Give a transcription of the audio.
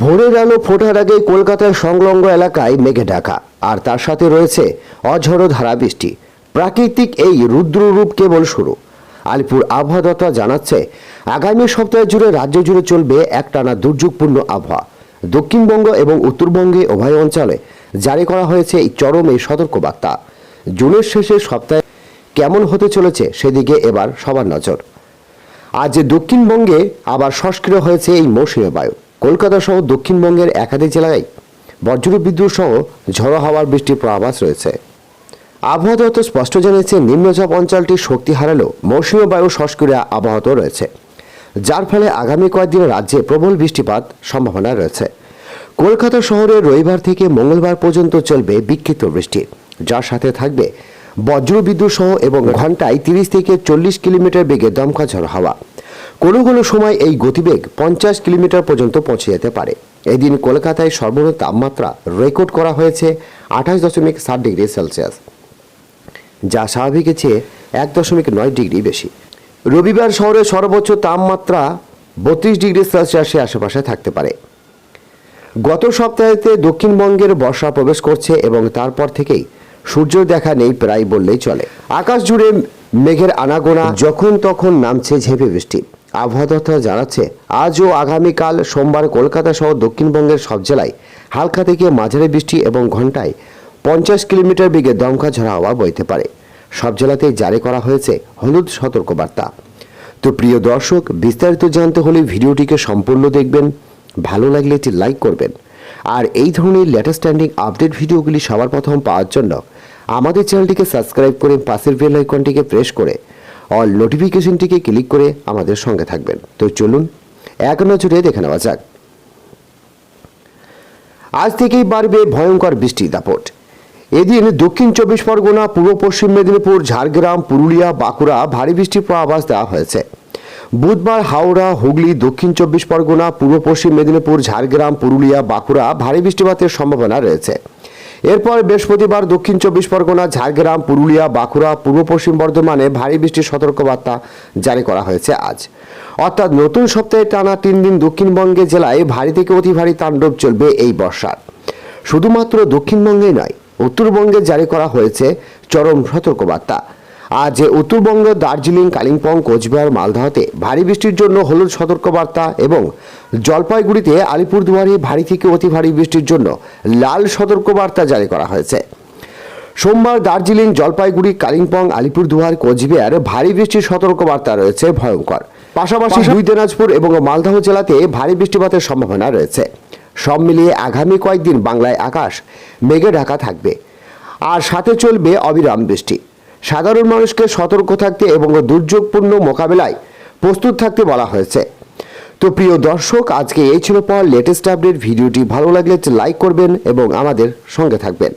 ভোরের আলো ফোটার আগে কলকাতার সংলগ্ন এলাকায় মেঘে ঢাকা। আর তার সাথে রয়েছে অঝড়ো ধারা বৃষ্টি প্রাকৃতিক এই রুদ্ররূপ কেবল শুরু। আলিপুর আবহাওয়াদত্তা জানাচ্ছে, আগামী সপ্তাহ জুড়ে রাজ্য জুড়ে চলবে একটানা দুর্যোগপূর্ণ আবহাওয়া। দক্ষিণবঙ্গ এবং উত্তরবঙ্গে উভয় অঞ্চলে জারি করা হয়েছে এই চরম এই সতর্কবার্তা। জুনের শেষের সপ্তাহে কেমন হতে চলেছে সেদিকে এবার সবার নজর। আজ দক্ষিণবঙ্গে আবার সক্রিয় হয়েছে এই মৌসুমী বায়ু। কলকাতা সহ দক্ষিণবঙ্গের একাধিক জেলায় বজ্র বিদ্যুৎ সহ ঝড়ো হাওয়ার বৃষ্টির পূর্বাভাস রয়েছে। আবহাওয়া দপ্তর স্পষ্ট জানিয়েছে, নিম্নচাপ অঞ্চলটি শক্তি হারালেও মৌসুমী বায়ু সক্রিয় আবহাওয়াত রয়েছে। যার ফলে আগামী কয়েকদিন রাজ্যে প্রবল বৃষ্টিপাত সম্ভাবনা রয়েছে। কলকাতা শহরে রবিবার থেকে মঙ্গলবার পর্যন্ত চলবে বিক্ষিপ্ত বৃষ্টি। যার সাথে থাকবে বজ্রবিদ্যুৎ সহ এবং ঘন্টায় তিরিশ থেকে চল্লিশ কিলোমিটার বেগে দমকা ঝড় হাওয়া। কোনো কোনো সময় এই গতিবেগ পঞ্চাশ কিলোমিটার পর্যন্ত পৌঁছে যেতে পারে। এদিন কলকাতায় সর্বনিম্ন তাপমাত্রা রেকর্ড করা হয়েছে আঠাশ দশমিক সাত ডিগ্রি সেলসিয়াস, যা স্বাভাবিকের চেয়ে এক দশমিক নয় ডিগ্রি বেশি। রবিবার শহরে সর্বোচ্চ তাপমাত্রা বত্রিশ ডিগ্রি সেলসিয়াসের আশেপাশে থাকতে পারে। গত সপ্তাহেতে দক্ষিণবঙ্গের বর্ষা প্রবেশ করছে এবং তারপর থেকেই সূর্য দেখা নেই প্রায় বললেই চলে। আকাশ জুড়ে মেঘের আনাগোনা যখন তখন নামছে ঝেঁপে বৃষ্টি। আবহাওয়া জানাচ্ছে আজ ও আগামীকাল সোমবার কলকাতা সহ দক্ষিণবঙ্গের সব জেলায় হালকা থেকে মাঝারি বৃষ্টি এবং ঘন্টায় পঞ্চাশ কিলোমিটার বেগে দমকা ঝরা হাওয়া বইতে পারে। সব জেলাতেই জারি করা হয়েছে হলুদ সতর্কবার্তা। তো প্রিয় দর্শক, বিস্তারিত জানতে হলে ভিডিওটিকে সম্পূর্ণ দেখবেন, ভালো লাগলে একটি লাইক করবেন। আর এই ধরনের লেটেস্ট স্ট্যান্ডিং আপডেট ভিডিওগুলি সবার প্রথম পাওয়ার জন্য আমাদের চ্যানেলটিকে সাবস্ক্রাইব করে পাশের বেল আইকনটিকে প্রেস করে অল নোটিফিকেশনটিকে ক্লিক করে আমাদের সঙ্গে থাকবেন। তো চলুন, এক নজরে দেখে নেওয়া যাক। আজ থেকেই বাড়বে ভয়ঙ্কর বৃষ্টির দাপট। এদিন দক্ষিণ চব্বিশ পরগনা, পূর্ব পশ্চিম মেদিনীপুর, ঝাড়গ্রাম, পুরুলিয়া, বাঁকুড়া ভারী বৃষ্টির পূর্বাভাস দেওয়া হয়েছে। বুধবার হাওড়া, হুগলি, দক্ষিণ চব্বিশ পরগনা, পূর্ব পশ্চিম মেদিনীপুর, ঝাড়গ্রাম, পুরুলিয়া, বাঁকুড়া ভারী বৃষ্টিপাতের সম্ভাবনা রয়েছে। এরপর বৃহস্পতিবার দক্ষিণ চব্বিশ পরগনা, ঝাড়গ্রাম, পুরুলিয়া, বাঁকুড়া, পূর্ব পশ্চিম বর্ধমানে ভারী বৃষ্টির সতর্কবার্তা জারি করা হয়েছে আজ। অর্থাৎ নতুন সপ্তাহে টানা তিন দিন দক্ষিণবঙ্গে জেলায় ভারী থেকে অতি ভারী তাণ্ডব চলবে এই বর্ষার। শুধুমাত্র দক্ষিণবঙ্গেই নয়, উত্তরবঙ্গে জারি করা হয়েছে চরম সতর্কবার্তা। আজ উত্তরবঙ্গ দার্জিলিং কালিম্পং কোচবিহার মালদহতে ভারী বৃষ্টির জন্য হলুদ সতর্কবার্তা এবং জলপাইগুড়িতে আলিপুরদুয়ারে ভারী থেকে অতি ভারী বৃষ্টির জন্য লাল সতর্কবার্তা জারি করা হয়েছে। সোমবার দার্জিলিং জলপাইগুড়ি কালিম্পং আলিপুরদুয়ার কোচবিহার ভারী বৃষ্টির সতর্কবার্তা রয়েছে ভয়ঙ্কর। পাশাপাশি দুই দিনাজপুর এবং মালদহ জেলাতে ভারী বৃষ্টিপাতের সম্ভাবনা রয়েছে। সব মিলিয়ে আগামী কয়েকদিন বাংলায় আকাশ মেঘে ঢাকা থাকবে। আর সাথে চলবে অবিরাম বৃষ্টি। সাধারণ মানুষকে সতর্ক থাকতে এবং দুর্যোগপূর্ণ মোকাবেলায় প্রস্তুত থাকতে বলা হয়েছে। তো প্রিয় দর্শক, আজকে এই ছিল পর লেটেস্ট আপডেট ভিডিওটি ভালো লাগলে লাইক করবেন এবং আমাদের সঙ্গে থাকবেন।